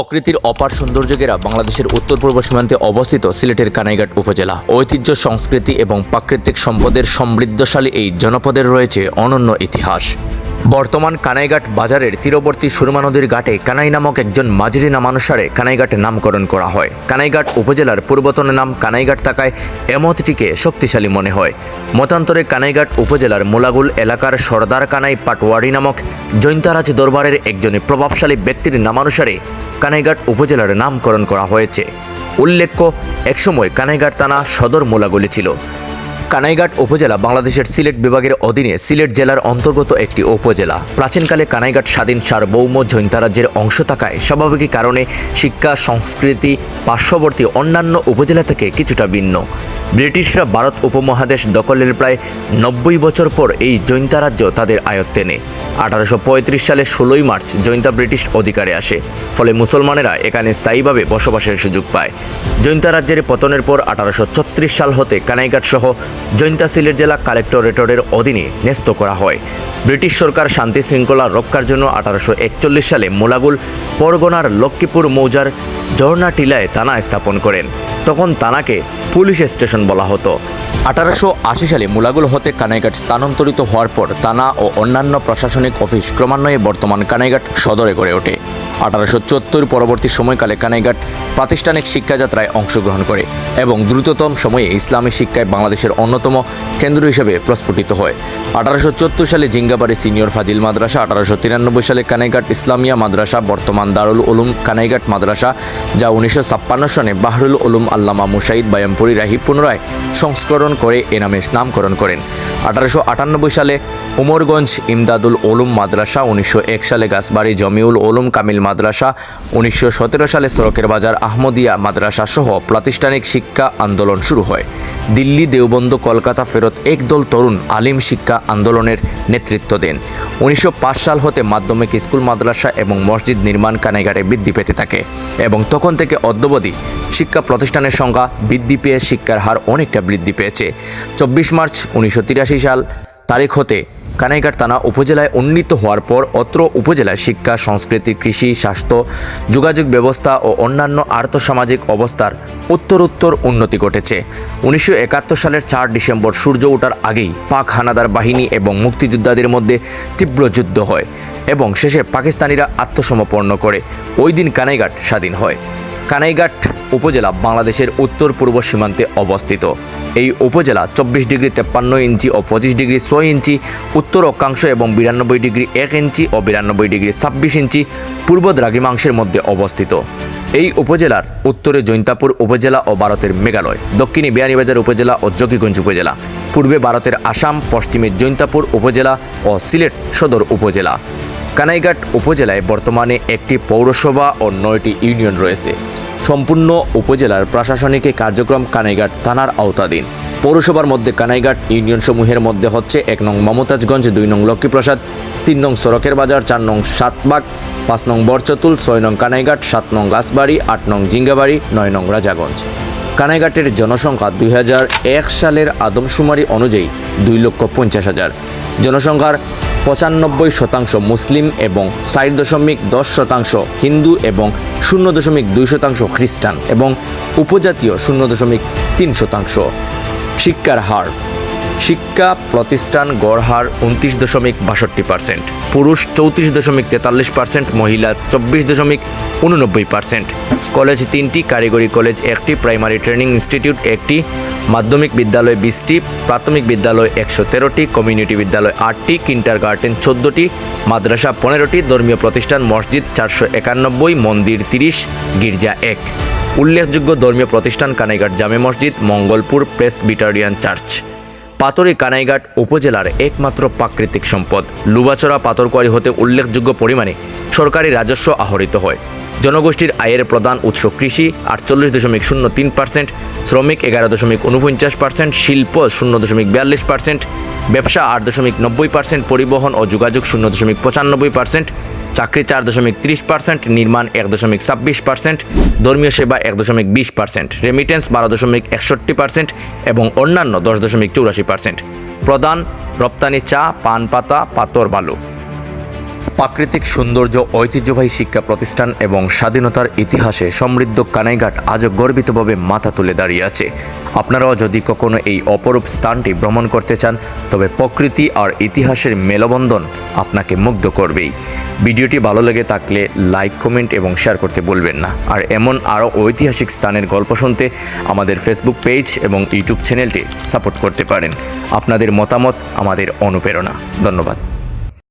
প্রকৃতির অপার সৌন্দর্যকেরা বাংলাদেশের উত্তর পূর্ব সীমান্তে অবস্থিত সিলেটের কানাইঘাট উপজেলা। ঐতিহ্য, সংস্কৃতি এবং প্রাকৃতিক সম্পদের সমৃদ্ধশালী এই জনপদের রয়েছে অনন্য ইতিহাস। বর্তমান কানাইঘাট বাজারের তীরবর্তী সুরমা নদীর ঘাটে কানাই নামক একজন মাঝিরি নামানুসারে কানাইঘাট নামকরণ করা হয়। কানাইঘাট উপজেলার পূর্বতন নাম কানাইঘাট থাকায় এমতটিকে শক্তিশালী মনে হয়। মতান্তরে কানাইঘাট উপজেলার মোলাগুল এলাকার সর্দার কানাই পাটওয়ারি নামক জৈন্তারাজ দরবারের একজন প্রভাবশালী ব্যক্তির নামানুসারে কানাইঘাট উপজেলার নামকরণ করা হয়েছে। উল্লেখ্য, একসময় কানাইঘাট থানা সদর মোলাগুলি ছিল। কানাইঘাট উপজেলা বাংলাদেশের সিলেট বিভাগের অধীনে সিলেট জেলার অন্তর্গত একটি উপজেলা। প্রাচীনকালে কানাইঘাট স্বাধীন সার্বভৌম জৈন্তা রাজ্যের অংশ থাকায় স্বাভাবিক কারণে শিক্ষা, সংস্কৃতি, পার্শ্ববর্তী অন্যান্য উপজেলা থেকে কিছুটা ভিন্ন। ব্রিটিশরা ভারত উপমহাদেশ দখলের প্রায় নব্বই বছর পর এই জৈন্তা রাজ্য তাদের আয়ত্তে নেয়। আঠারোশো পঁয়ত্রিশ সালে ষোলোই মার্চ জৈন্তা ব্রিটিশ অধিকারে আসে। ফলে মুসলমানেরা এখানে স্থায়ীভাবে বসবাসের সুযোগ পায়। জৈন্তা রাজ্যের পতনের পর আঠারোশো ছত্রিশ সাল হতে কানাইঘাট সহ জৈন্তা সিলেট জেলা কালেক্টরেটরের অধীনে ন্যস্ত করা হয়। ব্রিটিশ সরকার শান্তি শৃঙ্খলা রক্ষার জন্য আঠারোশো একচল্লিশ সালে মোলাগুল, পরগনার লক্ষ্মীপুর মৌজার ঝর্ণা টিলায় থানা স্থাপন করেন। তখন তানাকে পুলিশ স্টেশন বলা হতো। আঠারোশো আশি সালে মুলাগুল হতে কানাইঘাট স্থানান্তরিত হওয়ার পর তানা ও অন্যান্য প্রশাসনিক অফিস ক্রমান্বয়ে বর্তমান কানাইঘাট সদরে গড়ে ওঠে। আঠারোশো চুয়াত্তর পরবর্তী সময়কালে কানাইঘাট প্রাতিষ্ঠানিক শিক্ষাযাত্রায় অংশগ্রহণ করে এবং দ্রুততম সময়ে ইসলামী শিক্ষায় বাংলাদেশের অন্যতম কেন্দ্র হিসেবে প্রস্ফুটিত হয়। আঠারোশো চুয়াত্তর সালে জিঙ্গাবাড়ি সিনিয়র ফাজিল মাদ্রাসা, আঠারোশো তিরানব্বই সালে কানাইঘাট ইসলামিয়া মাদ্রাসা, বর্তমান দারুল উলুম কানাইঘাট মাদ্রাসা, যা উনিশশো ছাপ্পান্ন সনে বাহরুল উলুম আল্লামা মুসাইদ বায়ামপুরি রাহি পুনরায় সংস্করণ করে এ নামে নামকরণ করেন। আঠারোশো আটানব্বই সালে উমরগঞ্জ ইমদাদুল ওলুম মাদ্রাসা উনিশশো এক সালে গাছবাড়ি জমিউল ওলুম কামিল মাদ্রাসা উনিশশো সতেরো সালে সড়কের বাজার আহমদিয়া মাদ্রাসা সহ প্রাতিষ্ঠানিক শিক্ষা আন্দোলন শুরু হয়। দিল্লি, দেওবন্দ, কলকাতা ফেরত একদল তরুণ আলিম শিক্ষা আন্দোলনের নেতৃত্ব দেন। উনিশশো পাঁচ সাল হতে মাধ্যমিক স্কুল মাদ্রাসা এবং মসজিদ নির্মাণ কানাইঘাটে বৃদ্ধি পেতে থাকে এবং তখন থেকে অদ্যবধি শিক্ষা প্রতিষ্ঠানের সংখ্যা বৃদ্ধি পেয়ে শিক্ষার হার অনেকটা বৃদ্ধি পেয়েছে। চব্বিশ মার্চ উনিশশো সাল তারিখ হতে কানাইঘাট থানা উপজেলায় উন্নীত হওয়ার পর অত্র উপজেলায় শিক্ষা, সংস্কৃতি, কৃষি, স্বাস্থ্য, যোগাযোগ ব্যবস্থা ও অন্যান্য আর্থসামাজিক অবস্থার উত্তরোত্তর উন্নতি ঘটেছে। উনিশশো একাত্তর সালের চার ডিসেম্বর সূর্য ওঠার আগেই পাক হানাদার বাহিনী এবং মুক্তিযোদ্ধাদের মধ্যে তীব্র যুদ্ধ হয় এবং শেষে পাকিস্তানিরা আত্মসমর্পণ করে। ওই দিন কানাইঘাট স্বাধীন হয়। কানাইঘাট উপজেলা বাংলাদেশের উত্তর পূর্ব সীমান্তে অবস্থিত। এই উপজেলা চব্বিশ ডিগ্রি তেপ্পান্ন ইঞ্চি ও পঁচিশ ডিগ্রি ছয় ইঞ্চি, উত্তর অক্ষাংশ এবং বিরানব্বই ডিগ্রি এক ইঞ্চি ও বিরানব্বই ডিগ্রি ছাব্বিশ ইঞ্চি পূর্ব দ্রাঘিমাংশের মধ্যে অবস্থিত। এই উপজেলার উত্তরে জৈন্তাপুর উপজেলা ও ভারতের মেঘালয়, দক্ষিণে বিয়ানীবাজার উপজেলা ও জকিগঞ্জ উপজেলা, পূর্বে ভারতের আসাম, পশ্চিমে জৈন্তাপুর উপজেলা ও সিলেট সদর উপজেলা। কানাইঘাট উপজেলায় বর্তমানে একটি পৌরসভা ও নয়টি ইউনিয়ন রয়েছে। সম্পূর্ণ উপজেলার প্রশাসনিক কার্যক্রম কানাইঘাট থানার আওতাধীন। পৌরসভার মধ্যে কানাইঘাট ইউনিয়ন সমূহের মধ্যে হচ্ছে এক নং মমতাজগঞ্জ, দুই নং লক্ষ্মীপ্রসাদ, তিন নং সড়কের বাজার, চার নং সাতবাগ, পাঁচ নং বরচতুল, ছয় নং কানাইঘাট, সাত নং গাছবাড়ি আট নং জিঙ্গাবাড়ি, নয় নং রাজাগঞ্জ। কানাইঘাটের জনসংখ্যা দুই হাজার এক সালের আদমশুমারি অনুযায়ী দুই লক্ষ পঞ্চাশ হাজার। জনসংখ্যার পঁচানব্বই শতাংশ মুসলিম এবং ষাট দশমিক দশ শতাংশ হিন্দু এবং শূন্য দশমিক দুই শতাংশ খ্রিস্টান এবং উপজাতীয় শূন্য দশমিক তিন শতাংশ শিক্ষার হার। শিক্ষা প্রতিষ্ঠান গড় হার উনত্রিশ দশমিক বাষট্টি পার্সেন্ট। পুরুষ চৌত্রিশ দশমিক তেতাল্লিশ পার্সেন্ট, মহিলা চব্বিশ দশমিক উননব্বই পার্সেন্ট। কলেজ তিনটি, কারিগরি কলেজ একটি, প্রাইমারি ট্রেনিং ইনস্টিটিউট একটি, মাধ্যমিক বিদ্যালয় বিশটি, প্রাথমিক বিদ্যালয় একশো তেরোটি, কমিউনিটি বিদ্যালয় আটটি কিন্টার গার্ডেন চোদ্দোটি, মাদ্রাসা পনেরোটি, ধর্মীয় প্রতিষ্ঠান মসজিদ চারশো একানব্বই, মন্দির তিরিশ, গির্জা এক। উল্লেখযোগ্য ধর্মীয় প্রতিষ্ঠান কানাইঘাট জামে মসজিদ, মঙ্গলপুর প্রেসবিটারিয়ান চার্চ। পাতরি কানাইঘাট উপজেলার একমাত্র প্রাকৃতিক সম্পদ। লুবাচড়া পাথরকুয়ারি হতে উল্লেখযোগ্য পরিমাণে সরকারি রাজস্ব আহরিত হয়। জনগোষ্ঠীর আয়ের প্রধান উৎস কৃষি, আটচল্লিশ দশমিক শূন্য তিন পার্সেন্ট, শ্রমিক এগারো দশমিক উনপঞ্চাশ পার্সেন্ট, শিল্প শূন্য দশমিক বিয়াল্লিশ পার্সেন্ট, ব্যবসা আট দশমিক নব্বই পার্সেন্ট, পরিবহন ও যোগাযোগ শূন্য দশমিক পঁচানব্বই পার্সেন্ট চাকরি চার দশমিক ত্রিশ পার্সেন্ট, নির্মাণ এক দশমিক ছাব্বিশ পার্সেন্ট, ধর্মীয় সেবা এক দশমিক বিশ পার্সেন্ট রেমিটেন্স বারো দশমিক একষট্টি পার্সেন্ট এবং অন্যান্য দশ দশমিক চৌরাশি পার্সেন্ট। প্রধান রপ্তানি চা, পান পাতা পাতর বালু। প্রাকৃতিক সৌন্দর্য, ঐতিহ্যবাহী শিক্ষা প্রতিষ্ঠান এবং স্বাধীনতার ইতিহাসে সমৃদ্ধ কানাইঘাট আজও গর্বিতভাবে মাথা তুলে দাঁড়িয়ে আছে। আপনারাও যদি কখনো এই অপরূপ স্থানটি ভ্রমণ করতে চান, তবে প্রকৃতি আর ইতিহাসের মেলবন্ধন আপনাকে মুগ্ধ করবেই। ভিডিওটি ভালো লেগে থাকলে লাইক, কমেন্ট এবং শেয়ার করতে ভুলবেন না। আর এমন আরও ঐতিহাসিক স্থানের গল্প শুনতে আমাদের ফেসবুক পেজ এবং ইউটিউব চ্যানেলটি সাপোর্ট করতে পারেন। আপনাদের মতামত আমাদের অনুপ্রেরণা। ধন্যবাদ।